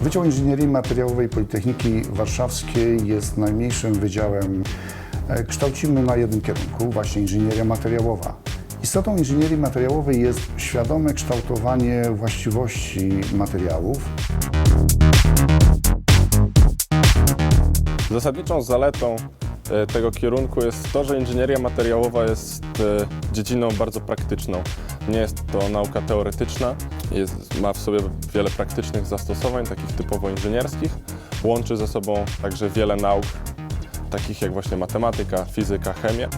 Wydział Inżynierii Materiałowej Politechniki Warszawskiej jest najmniejszym wydziałem. E, Kształcimy na jednym kierunku, właśnie inżynieria materiałowa. Istotą inżynierii materiałowej jest świadome kształtowanie właściwości materiałów, Zasadniczą zaletą e, tego kierunku jest to, że inżynieria materiałowa jest e, dziedziną bardzo praktyczną. Nie jest to nauka teoretyczna, jest, ma w sobie wiele praktycznych zastosowań, takich typowo inżynierskich. Łączy ze sobą także wiele nauk, takich jak właśnie matematyka, fizyka, chemia.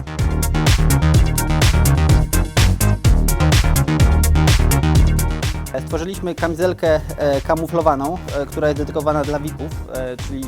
Stworzyliśmy kamizelkę e, kamuflowaną, e, która jest dedykowana dla VIP-ów, e, czyli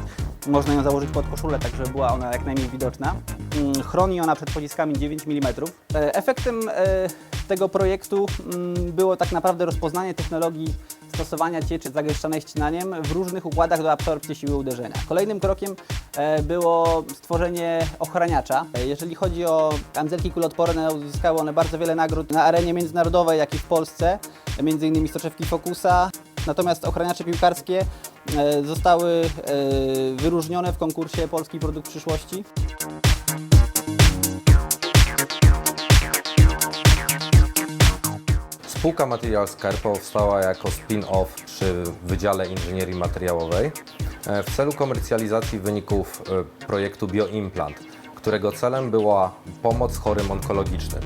można ją założyć pod koszulę, tak żeby była ona jak najmniej widoczna. Mm, Chroni ona przed pociskami 9 mm. E, Efektem e, tego projektu mm, było tak naprawdę rozpoznanie technologii stosowania cieczy zagęszczanej ścinaniem w różnych układach do absorpcji siły uderzenia. Kolejnym krokiem e, było stworzenie ochraniacza. Jeżeli chodzi o kamizelki kuloodporne, uzyskały one bardzo wiele nagród na arenie międzynarodowej, jak i w Polsce, innymi soczewki Focusa. Natomiast ochraniacze piłkarskie zostały wyróżnione w konkursie Polski Produkt Przyszłości. Spółka Materialska powstała jako spin-off przy Wydziale Inżynierii Materiałowej e, w celu komercjalizacji wyników e, projektu Bioimplant, którego celem była pomoc chorym onkologicznym.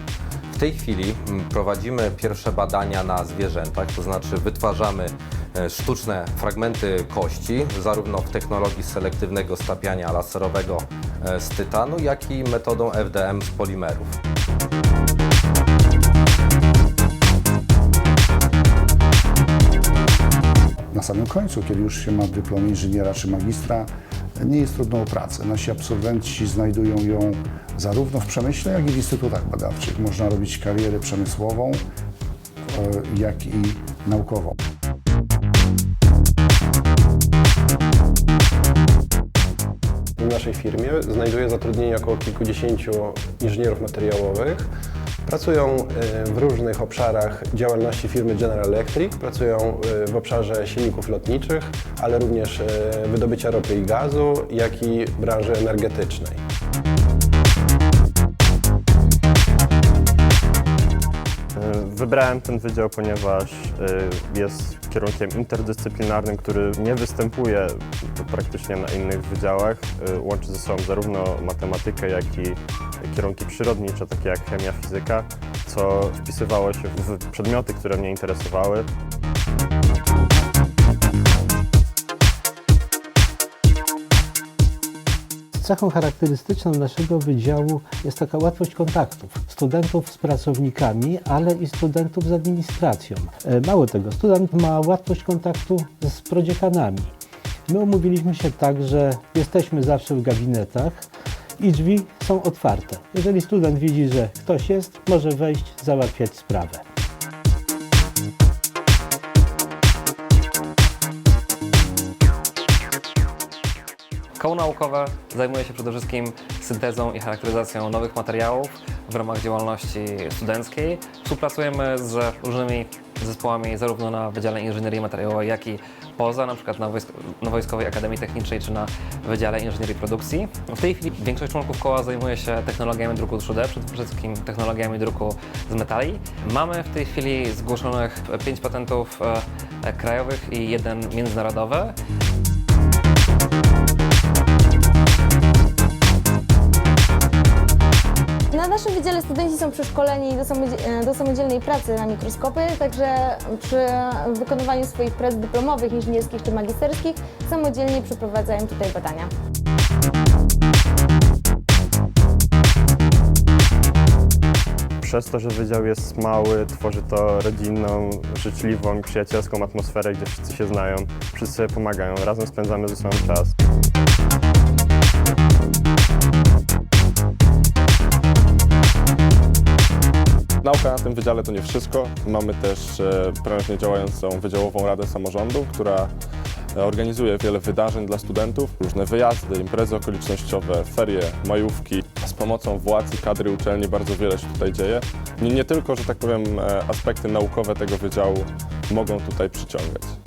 W tej chwili prowadzimy pierwsze badania na zwierzętach, to znaczy wytwarzamy e, sztuczne fragmenty kości, zarówno w technologii selektywnego stapiania laserowego z tytanu, jak i metodą FDM z polimerów. Na samym końcu, kiedy już się ma dyplom inżyniera czy magistra, nie jest trudno o pracę. Nasi absolwenci znajdują ją zarówno w przemyśle, jak i w instytutach badawczych. Można robić karierę przemysłową, e, jak i naukową. Naszej firmie znajduje zatrudnienie około kilkudziesięciu inżynierów materiałowych. Pracują e, w różnych obszarach działalności firmy General Electric, pracują e, w obszarze silników lotniczych, ale również e, wydobycia ropy i gazu, jak i branży energetycznej. Wybrałem ten wydział, ponieważ y, jest kierunkiem interdyscyplinarnym, który nie występuje praktycznie na innych wydziałach. Y, Łączy ze sobą zarówno matematykę, jak i kierunki przyrodnicze, takie jak chemia, fizyka, co wpisywało się w przedmioty, które mnie interesowały. Cechą charakterystyczną naszego wydziału jest taka łatwość kontaktów studentów z pracownikami, ale i studentów z administracją. E, Mało tego, student ma łatwość kontaktu z prodziekanami. My umówiliśmy się tak, że jesteśmy zawsze w gabinetach i drzwi są otwarte. Jeżeli student widzi, że ktoś jest, może wejść, załatwiać sprawę. Koło naukowe zajmuje się przede wszystkim syntezą i charakteryzacją nowych materiałów w ramach działalności studenckiej. Współpracujemy z różnymi zespołami zarówno na Wydziale Inżynierii Materiałowej, jak i poza, na przykład na, na Wojskowej Akademii Technicznej czy na Wydziale Inżynierii Produkcji. W tej chwili większość członków koła zajmuje się technologiami druku 3D, przede wszystkim technologiami druku z metali. Mamy w tej chwili zgłoszonych pięć patentów e, krajowych i jeden międzynarodowy. Na naszym wydziale studenci są przeszkoleni do, samodzie- do samodzielnej pracy na mikroskopy, także przy wykonywaniu swoich prac dyplomowych, inżynierskich czy magisterskich samodzielnie przeprowadzają tutaj badania. Przez to, że wydział jest mały, tworzy to rodzinną, życzliwą przyjacielską atmosferę, gdzie wszyscy się znają, wszyscy pomagają, razem spędzamy ze sobą czas. Nauka na tym wydziale to nie wszystko. Mamy też e, prężnie działającą Wydziałową Radę Samorządu, która e, organizuje wiele wydarzeń dla studentów, różne wyjazdy, imprezy okolicznościowe, ferie, majówki. Z pomocą władz i kadry uczelni bardzo wiele się tutaj dzieje. Nie, nie tylko, że tak powiem, e, aspekty naukowe tego wydziału mogą tutaj przyciągać.